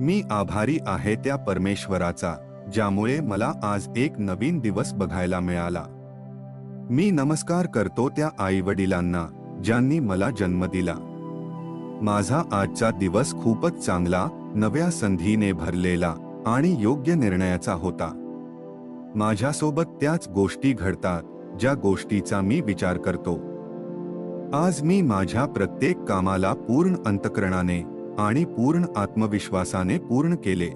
मी आभारी आहे त्या परमेश्वराचा ज्यामुळे मला आज एक नवीन दिवस बघायला मिळाला. मी नमस्कार करतो त्या आई वडिलांना ज्यांनी मला जन्म दिला. माझा आजचा दिवस खूपच चांगला नव्या संधीने भरलेला आणि योग्य निर्णयाचा होता. माझ्यासोबत त्याच गोष्टी घडतात ज्या गोष्टीचा मी विचार करतो. आज मी माझ्या प्रत्येक कामाला पूर्ण अंतकरणाने आणि पूर्ण आत्मविश्वासाने पूर्ण केले.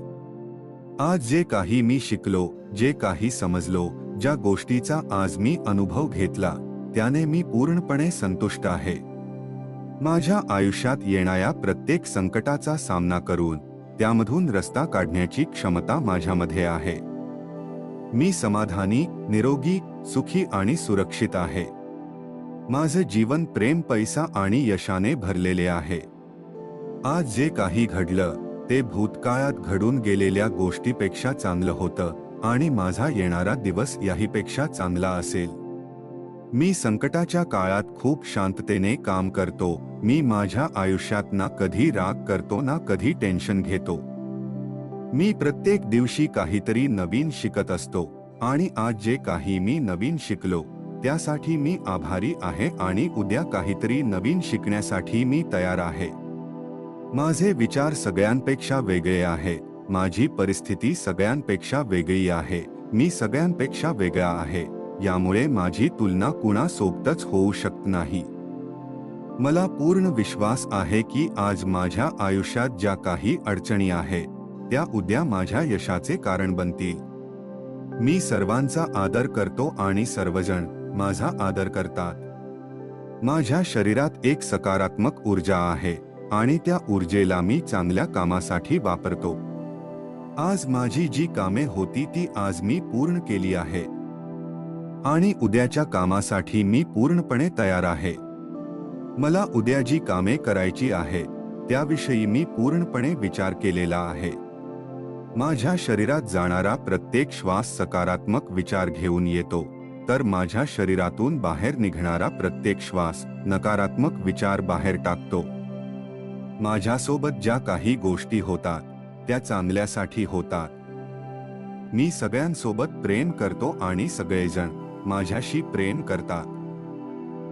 आज जे काही मी शिकलो जे काही समजलो ज्या गोष्टीचा आज मी अनुभव घेतला त्याने मी पूर्णपणे संतुष्ट आहे. माझ्या आयुष्यात येणाऱ्या प्रत्येक संकटाचा सामना करून त्यामधून रस्ता काढण्याची क्षमता माझ्यामध्ये आहे. मी समाधानी निरोगी सुखी आणि सुरक्षित आहे. माझं जीवन प्रेम पैसा आणि यशाने भरलेले आहे. आज जे काही घडलं ते भूतकाळात घडून गेलेल्या गोष्टीपेक्षा चांगलं होतं आणि माझा येणारा दिवस याहीपेक्षा चांगला असेल. मी संकटाच्या काळात खूप शांततेने काम करतो मी माझ्या आयुष्यात ना कधी राग करतो ना कधी टेन्शन घेतो. मी प्रत्येक दिवशी काहीतरी नवीन शिकत असतो आणि आज जे काही मी नवीन शिकलो त्यासाठी मी आभारी आहे आणि उद्या काहीतरी नवीन शिकण्यासाठी मी तयार आहे. माझे विचार सगळ्यांपेक्षा वेगळे आहे. माझी परिस्थिती सगळ्यांपेक्षा वेगळी आहे. मी सगळ्यांपेक्षा वेगळा आहे. यामुळे माझी तुलना कुणासोबतच होऊ शकत नाही. मला पूर्ण विश्वास आहे की आज माझ्या आयुष्यात ज्या काही अडचणी आहेत त्या उद्या माझ्या यशाचे कारण बनतील. मी सर्वांचा आदर करतो आणि सर्वजण माझा आदर करतात. माझ्या शरीरात एक सकारात्मक ऊर्जा आहे. आणि त्या ऊर्जेला मी चांगल्या कामासाठी वापरतो. आज माझी जी कामे होती ती आज मी पूर्ण केली आहे. आणि उद्याच्या कामासाठी मी पूर्णपणे तयार आहे. मला उद्या जी कामे करायची आहे त्याविषयी मी पूर्णपणे विचार केलेला आहे. माझ्या शरीरात जाणारा प्रत्येक श्वास सकारात्मक विचार घेऊन येतो तर माझ्या शरीरातून बाहेर निघणारा प्रत्येक श्वास नकारात्मक विचार बाहेर टाकतो. माझ्यासोबत ज्या काही गोष्टी होतात त्या चांगल्यासाठी होतात. मी सगळ्यांसोबत प्रेम करतो आणि सगळेजण माझ्याशी प्रेम करतात.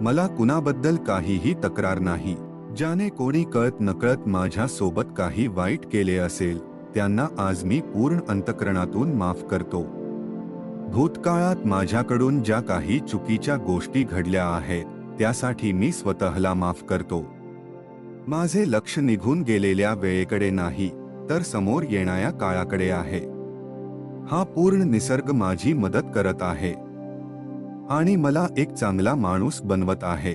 मला कुणाबद्दल काहीही तक्रार नाही. ज्याने कोणी कळत नकळत माझ्यासोबत काही वाईट केले असेल त्यांना आज मी पूर्ण अंतकरणातून माफ करतो. भूतकाळात माझ्याकडून ज्या काही चुकीच्या गोष्टी घडल्या आहेत त्यासाठी मी स्वतःला माफ करतो. माझे लक्ष निघून गेलेल्या वेळेकडे नाही तर समोर येणाऱ्या काळाकडे आहे. हा पूर्ण निसर्ग माझी मदत करत आहे. आणि मला एक चांगला माणूस बनवत आहे.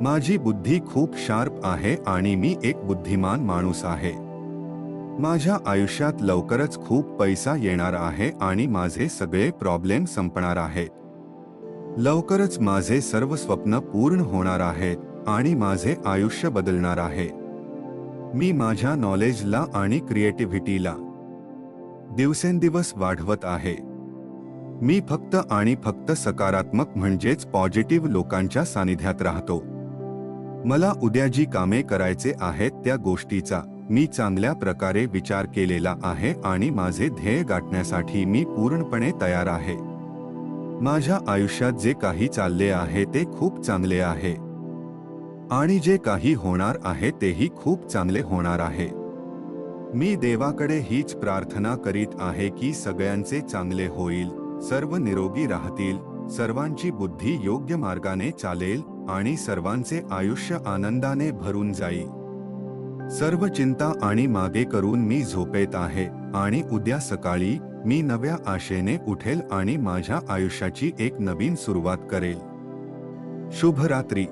माझी बुद्धी खूप शार्प आहे आणि मी एक बुद्धिमान माणूस आहे. माझ्या आयुष्यात लवकरच खूप पैसा येणार आहे आणि माझे सगळे प्रॉब्लेम संपणार आहेत. लवकरच माझे सर्व स्वप्न पूर्ण होणार आहेत. आणि माझे आयुष्य बदलणार आहे. मी माझ्या नॉलेजला आणि क्रिएटिव्हिटीला दिवसेंदिवस वाढवत आहे. मी फक्त आणि फक्त सकारात्मक म्हणजेच पॉझिटिव्ह लोकांच्या सानिध्यात राहतो. मला उद्या जी कामे करायचे आहेत त्या गोष्टीचा मी चांगल्या प्रकारे विचार केलेला आहे आणि माझे ध्येय गाठण्यासाठी मी पूर्णपणे तयार आहे. माझ्या आयुष्यात जे काही चालले आहे ते खूप चांगले आहे. आणि जे काही होणार आहे तेही खूप चांगले होणार आहे. मी देवाकडे हीच प्रार्थना करीत आहे की सगळ्यांचे चांगले होईल सर्व निरोगी राहतील सर्वांची बुद्धी योग्य मार्गाने चालेल आणि सर्वांचे आयुष्य आनंदाने भरून जाईल. सर्व चिंता आणि मागे करून मी झोपेत आहे आणि उद्या सकाळी मी नव्या आशेने उठेल आणि माझ्या आयुष्याची एक नवीन सुरुवात करेल. शुभ रात्री